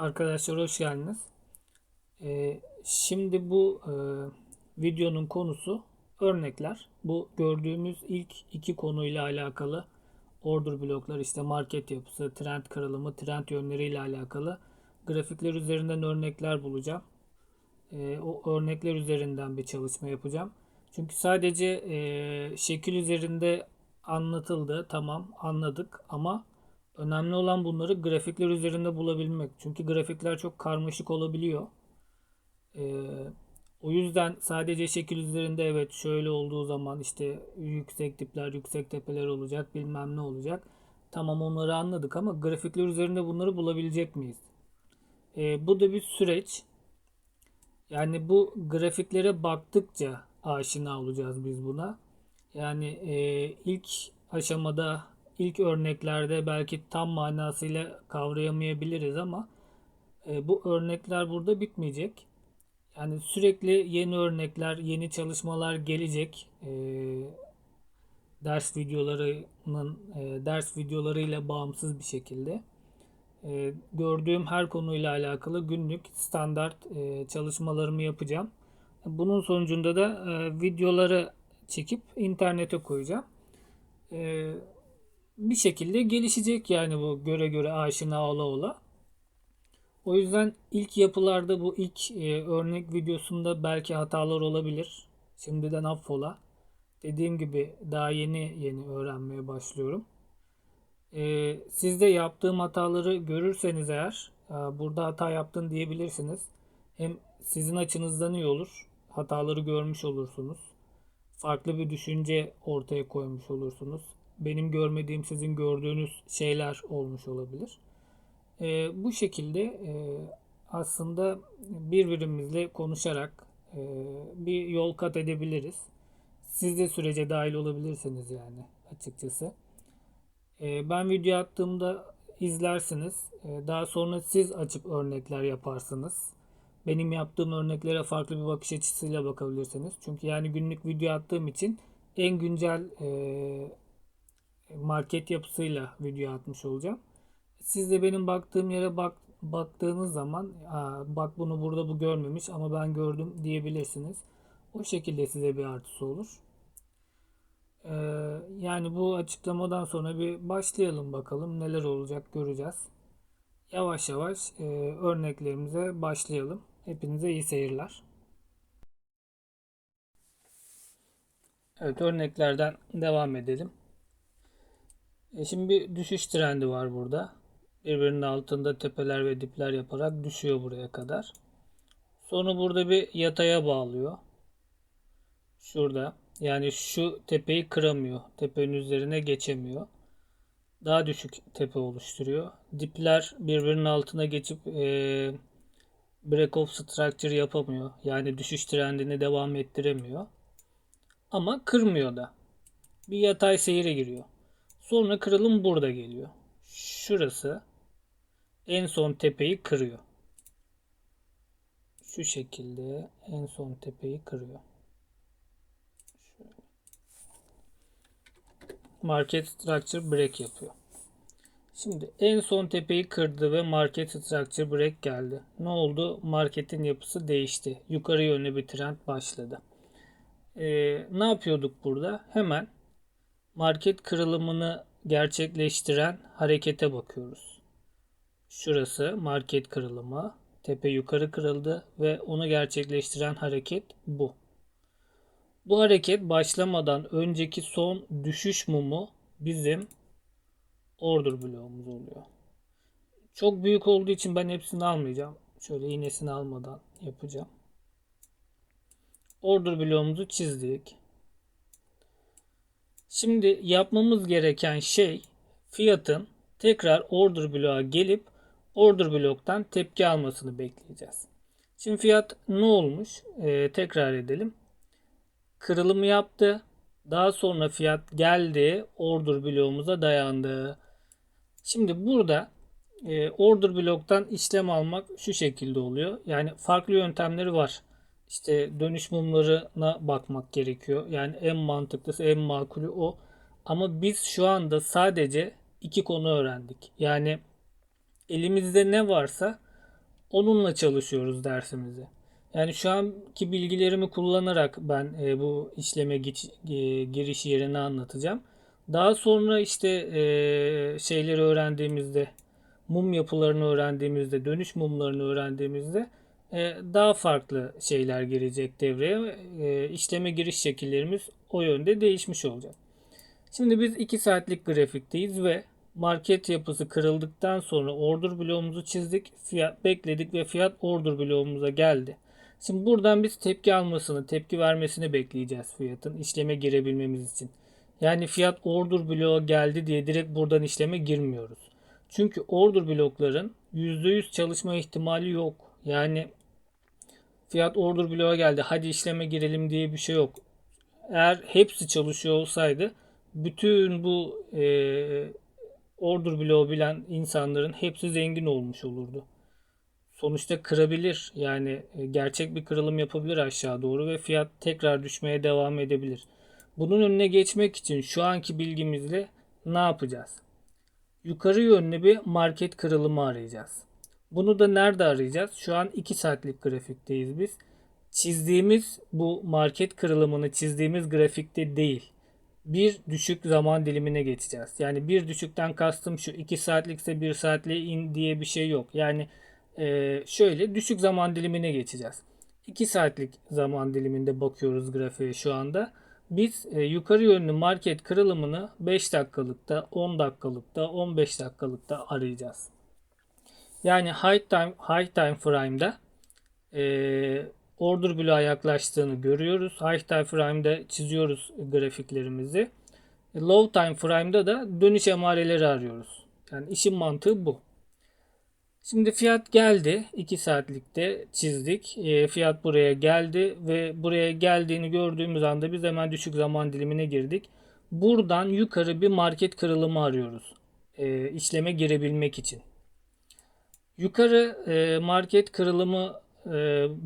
Arkadaşlar hoş geldiniz. Ee, şimdi bu e, videonun konusu örnekler. Bu gördüğümüz ilk iki konuyla alakalı order bloklar işte market yapısı, trend kırılımı, trend yönleriyle alakalı grafikler üzerinden örnekler bulacağım. Ee, o örnekler üzerinden bir çalışma yapacağım. Çünkü sadece e, şekil üzerinde anlatıldı, tamam anladık ama Önemli olan bunları grafikler üzerinde bulabilmek. Çünkü grafikler çok karmaşık olabiliyor. Ee, o yüzden sadece şekil üzerinde evet şöyle olduğu zaman işte yüksek dipler, yüksek tepeler olacak, bilmem ne olacak. Tamam onları anladık ama grafikler üzerinde bunları bulabilecek miyiz? Ee, bu da bir süreç. Yani bu grafiklere baktıkça aşina olacağız biz buna. Yani e, ilk aşamada ilk örneklerde belki tam manasıyla kavrayamayabiliriz ama e, bu örnekler burada bitmeyecek. Yani sürekli yeni örnekler, yeni çalışmalar gelecek. E, ders videolarının e, ders videolarıyla bağımsız bir şekilde. E, gördüğüm her konuyla alakalı günlük standart e, çalışmalarımı yapacağım. Bunun sonucunda da e, videoları çekip internete koyacağım. E, bir şekilde gelişecek yani bu göre göre aşina ola ola. O yüzden ilk yapılarda bu ilk e, örnek videosunda belki hatalar olabilir. Şimdiden affola. Dediğim gibi daha yeni yeni öğrenmeye başlıyorum. E, siz de yaptığım hataları görürseniz eğer e, burada hata yaptın diyebilirsiniz. Hem sizin açınızdan iyi olur. Hataları görmüş olursunuz. Farklı bir düşünce ortaya koymuş olursunuz benim görmediğim sizin gördüğünüz şeyler olmuş olabilir. E, bu şekilde e, aslında birbirimizle konuşarak e, bir yol kat edebiliriz. Siz de sürece dahil olabilirsiniz yani açıkçası. E, ben video attığımda izlersiniz. E, daha sonra siz açıp örnekler yaparsınız. Benim yaptığım örneklere farklı bir bakış açısıyla bakabilirsiniz. Çünkü yani günlük video attığım için en güncel e, market yapısıyla video atmış olacağım. Siz de benim baktığım yere bak baktığınız zaman bak bunu burada bu görmemiş ama ben gördüm diyebilirsiniz. O şekilde size bir artısı olur. Ee, yani bu açıklamadan sonra bir başlayalım bakalım neler olacak göreceğiz. Yavaş yavaş e, örneklerimize başlayalım. Hepinize iyi seyirler. Evet örneklerden devam edelim. E şimdi bir düşüş trendi var burada. Birbirinin altında tepeler ve dipler yaparak düşüyor buraya kadar. Sonra burada bir yataya bağlıyor. Şurada. Yani şu tepeyi kıramıyor. Tepenin üzerine geçemiyor. Daha düşük tepe oluşturuyor. Dipler birbirinin altına geçip e, break off structure yapamıyor. Yani düşüş trendini devam ettiremiyor. Ama kırmıyor da. Bir yatay seyire giriyor. Sonra kırılım burada geliyor. Şurası en son tepeyi kırıyor. Şu şekilde en son tepeyi kırıyor. Market structure break yapıyor. Şimdi en son tepeyi kırdı ve market structure break geldi. Ne oldu? Marketin yapısı değişti. Yukarı yönlü bir trend başladı. Ee, ne yapıyorduk burada? Hemen market kırılımını gerçekleştiren harekete bakıyoruz. Şurası market kırılımı. Tepe yukarı kırıldı ve onu gerçekleştiren hareket bu. Bu hareket başlamadan önceki son düşüş mumu bizim order bloğumuz oluyor. Çok büyük olduğu için ben hepsini almayacağım. Şöyle iğnesini almadan yapacağım. Order bloğumuzu çizdik. Şimdi yapmamız gereken şey fiyatın tekrar order bloğa gelip order bloktan tepki almasını bekleyeceğiz. Şimdi fiyat ne olmuş? Ee, tekrar edelim. Kırılımı yaptı. Daha sonra fiyat geldi. Order bloğumuza dayandı. Şimdi burada e, order bloktan işlem almak şu şekilde oluyor. Yani farklı yöntemleri var işte dönüş mumlarına bakmak gerekiyor. Yani en mantıklısı, en makulü o. Ama biz şu anda sadece iki konu öğrendik. Yani elimizde ne varsa Onunla çalışıyoruz dersimizi. Yani şu anki bilgilerimi kullanarak ben e, bu işleme geç, e, giriş yerini anlatacağım. Daha sonra işte e, şeyleri öğrendiğimizde, mum yapılarını öğrendiğimizde, dönüş mumlarını öğrendiğimizde daha farklı şeyler girecek devreye. E, işleme giriş şekillerimiz o yönde değişmiş olacak. Şimdi biz 2 saatlik grafikteyiz ve market yapısı kırıldıktan sonra order bloğumuzu çizdik. Fiyat bekledik ve fiyat order bloğumuza geldi. Şimdi buradan biz tepki almasını, tepki vermesini bekleyeceğiz fiyatın işleme girebilmemiz için. Yani fiyat order bloğa geldi diye direkt buradan işleme girmiyoruz. Çünkü order blokların %100 çalışma ihtimali yok. Yani fiyat order bloğa geldi hadi işleme girelim diye bir şey yok. Eğer hepsi çalışıyor olsaydı bütün bu e, order bloğu bilen insanların hepsi zengin olmuş olurdu. Sonuçta kırabilir yani e, gerçek bir kırılım yapabilir aşağı doğru ve fiyat tekrar düşmeye devam edebilir. Bunun önüne geçmek için şu anki bilgimizle ne yapacağız? Yukarı yönlü bir market kırılımı arayacağız. Bunu da nerede arayacağız? Şu an 2 saatlik grafikteyiz biz. Çizdiğimiz bu market kırılımını çizdiğimiz grafikte değil. Bir düşük zaman dilimine geçeceğiz. Yani bir düşükten kastım şu 2 saatlikse 1 saatliğe in diye bir şey yok. Yani e, şöyle düşük zaman dilimine geçeceğiz. 2 saatlik zaman diliminde bakıyoruz grafiğe şu anda. Biz e, yukarı yönlü market kırılımını 5 dakikalıkta, 10 dakikalıkta, 15 dakikalıkta arayacağız. Yani high time, high time frame'da e, order bloğa yaklaştığını görüyoruz. High time frame'da çiziyoruz grafiklerimizi. Low time frame'da da dönüş emareleri arıyoruz. Yani işin mantığı bu. Şimdi fiyat geldi. 2 saatlikte çizdik. E, fiyat buraya geldi ve buraya geldiğini gördüğümüz anda biz hemen düşük zaman dilimine girdik. Buradan yukarı bir market kırılımı arıyoruz. E, işleme girebilmek için. Yukarı e, market kırılımı e,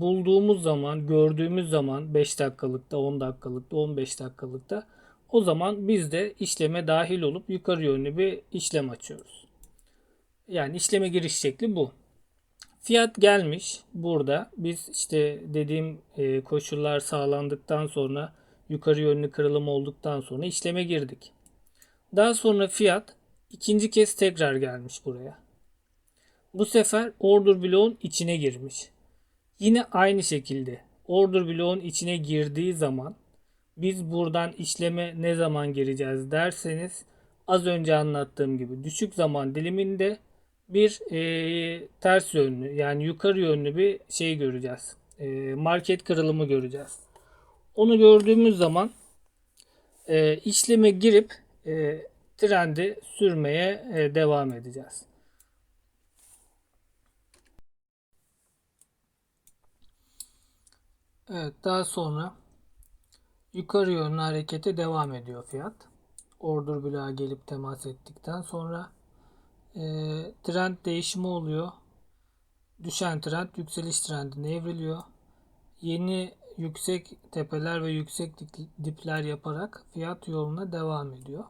bulduğumuz zaman, gördüğümüz zaman 5 dakikalıkta, 10 dakikalıkta, 15 dakikalıkta o zaman biz de işleme dahil olup yukarı yönlü bir işlem açıyoruz. Yani işleme giriş şekli bu. Fiyat gelmiş burada. Biz işte dediğim e, koşullar sağlandıktan sonra yukarı yönlü kırılım olduktan sonra işleme girdik. Daha sonra fiyat ikinci kez tekrar gelmiş buraya. Bu sefer order bloğun içine girmiş. Yine aynı şekilde order bloğun içine girdiği zaman biz buradan işleme ne zaman gireceğiz derseniz az önce anlattığım gibi düşük zaman diliminde bir e, ters yönlü yani yukarı yönlü bir şey göreceğiz. E, market kırılımı göreceğiz. Onu gördüğümüz zaman e, işleme girip e, trendi sürmeye e, devam edeceğiz. Evet daha sonra yukarı yönlü harekete devam ediyor fiyat. Order bloğa gelip temas ettikten sonra e, trend değişimi oluyor. Düşen trend yükseliş trendine evriliyor. Yeni yüksek tepeler ve yüksek dipler yaparak fiyat yoluna devam ediyor.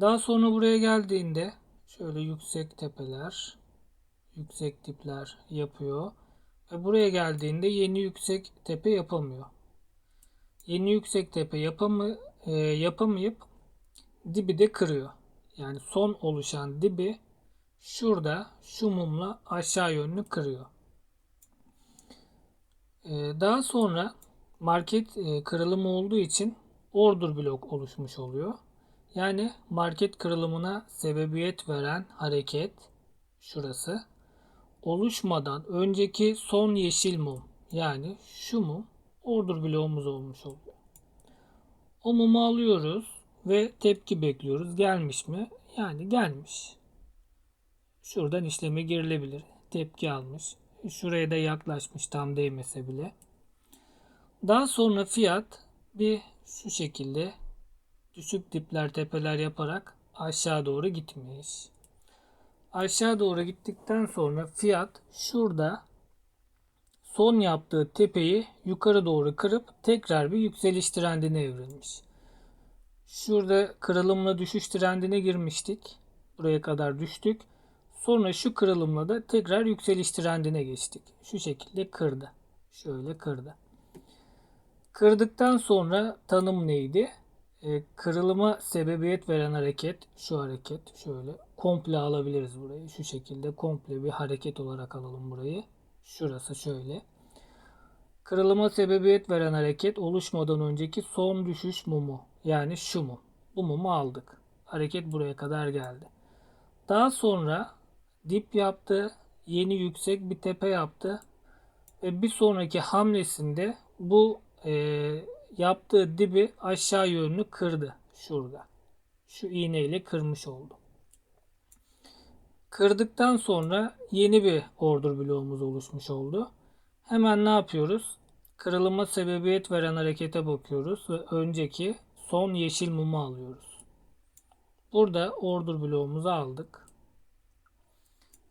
Daha sonra buraya geldiğinde şöyle yüksek tepeler, yüksek dipler yapıyor. Ve buraya geldiğinde yeni yüksek tepe yapamıyor. Yeni yüksek tepe yapamı, e, yapamayıp dibi de kırıyor. Yani son oluşan dibi şurada şu mumla aşağı yönlü kırıyor. E, daha sonra market e, kırılımı olduğu için order blok oluşmuş oluyor. Yani market kırılımına sebebiyet veren hareket şurası oluşmadan önceki son yeşil mum yani şu mum order bloğumuz olmuş oluyor. O mumu alıyoruz ve tepki bekliyoruz. Gelmiş mi? Yani gelmiş. Şuradan işleme girilebilir. Tepki almış. Şuraya da yaklaşmış tam değmese bile. Daha sonra fiyat bir şu şekilde düşük dipler tepeler yaparak aşağı doğru gitmiş aşağı doğru gittikten sonra fiyat şurada son yaptığı tepeyi yukarı doğru kırıp tekrar bir yükseliş trendine evrilmiş. Şurada kırılımla düşüş trendine girmiştik. Buraya kadar düştük. Sonra şu kırılımla da tekrar yükseliş trendine geçtik. Şu şekilde kırdı. Şöyle kırdı. Kırdıktan sonra tanım neydi? Ee, kırılıma sebebiyet veren hareket şu hareket şöyle. Komple alabiliriz burayı. Şu şekilde komple bir hareket olarak alalım burayı. Şurası şöyle. Kırılıma sebebiyet veren hareket oluşmadan önceki son düşüş mumu. Yani şu mum. Bu mumu aldık. Hareket buraya kadar geldi. Daha sonra dip yaptı yeni yüksek bir tepe yaptı ve bir sonraki hamlesinde bu e, yaptığı dibi aşağı yönlü kırdı. Şurada. Şu iğneyle kırmış oldu. Kırdıktan sonra yeni bir order bloğumuz oluşmuş oldu. Hemen ne yapıyoruz? Kırılıma sebebiyet veren harekete bakıyoruz ve önceki son yeşil mumu alıyoruz. Burada order bloğumuzu aldık.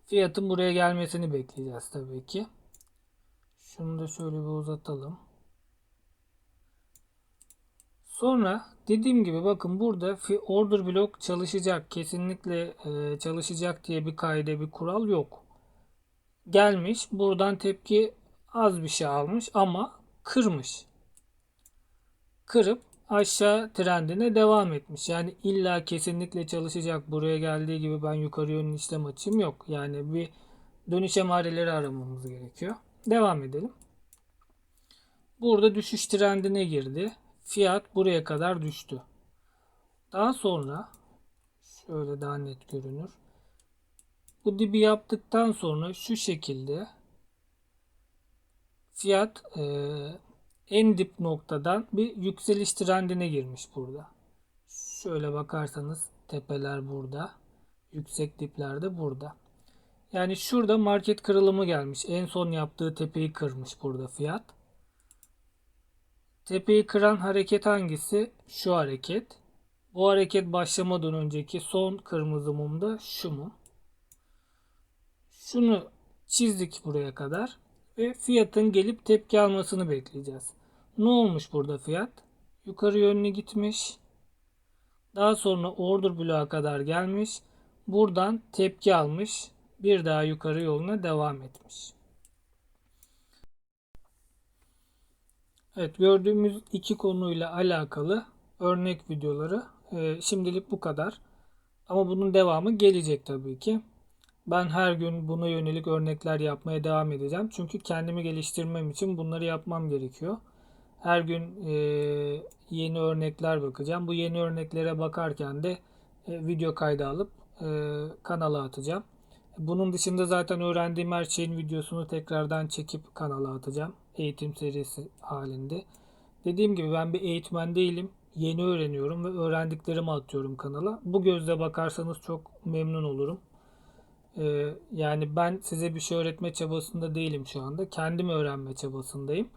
Fiyatın buraya gelmesini bekleyeceğiz tabii ki. Şunu da şöyle bir uzatalım. Sonra dediğim gibi bakın burada order block çalışacak. Kesinlikle e, çalışacak diye bir kaide bir kural yok. Gelmiş buradan tepki az bir şey almış ama kırmış. Kırıp aşağı trendine devam etmiş. Yani illa kesinlikle çalışacak. Buraya geldiği gibi ben yukarı yönlü işlem açayım yok. Yani bir dönüş emareleri aramamız gerekiyor. Devam edelim. Burada düşüş trendine girdi. Fiyat buraya kadar düştü. Daha sonra şöyle daha net görünür. Bu dibi yaptıktan sonra şu şekilde fiyat e, en dip noktadan bir yükseliş trendine girmiş burada. Şöyle bakarsanız tepeler burada. Yüksek dipler de burada. Yani şurada market kırılımı gelmiş. En son yaptığı tepeyi kırmış burada fiyat. Tepeyi kıran hareket hangisi? Şu hareket. Bu hareket başlamadan önceki son kırmızı mum da şu mum. Şunu çizdik buraya kadar ve fiyatın gelip tepki almasını bekleyeceğiz. Ne olmuş burada fiyat? Yukarı yönlü gitmiş. Daha sonra order bloğa kadar gelmiş. Buradan tepki almış. Bir daha yukarı yoluna devam etmiş. Evet gördüğümüz iki konuyla alakalı örnek videoları e, şimdilik bu kadar. Ama bunun devamı gelecek tabii ki. Ben her gün buna yönelik örnekler yapmaya devam edeceğim. Çünkü kendimi geliştirmem için bunları yapmam gerekiyor. Her gün e, yeni örnekler bakacağım. Bu yeni örneklere bakarken de e, video kaydı alıp e, kanala atacağım. Bunun dışında zaten öğrendiğim her şeyin videosunu tekrardan çekip kanala atacağım. Eğitim serisi halinde. Dediğim gibi ben bir eğitmen değilim. Yeni öğreniyorum ve öğrendiklerimi atıyorum kanala. Bu gözle bakarsanız çok memnun olurum. Ee, yani ben size bir şey öğretme çabasında değilim şu anda. Kendim öğrenme çabasındayım.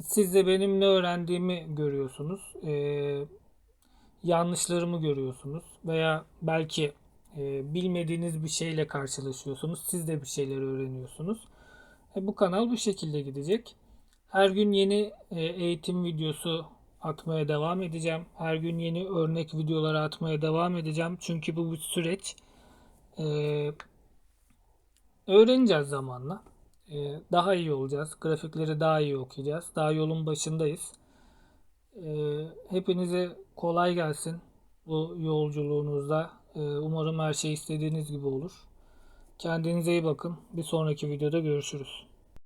Siz de benim ne öğrendiğimi görüyorsunuz. Ee, yanlışlarımı görüyorsunuz. Veya belki e, bilmediğiniz bir şeyle karşılaşıyorsunuz. Siz de bir şeyler öğreniyorsunuz. E, bu kanal bu şekilde gidecek. Her gün yeni e, eğitim videosu atmaya devam edeceğim. Her gün yeni örnek videoları atmaya devam edeceğim. Çünkü bu bir süreç. E, öğreneceğiz zamanla. E, daha iyi olacağız. Grafikleri daha iyi okuyacağız. Daha yolun başındayız. Hepinize kolay gelsin bu yolculuğunuzda. Umarım her şey istediğiniz gibi olur. Kendinize iyi bakın. Bir sonraki videoda görüşürüz.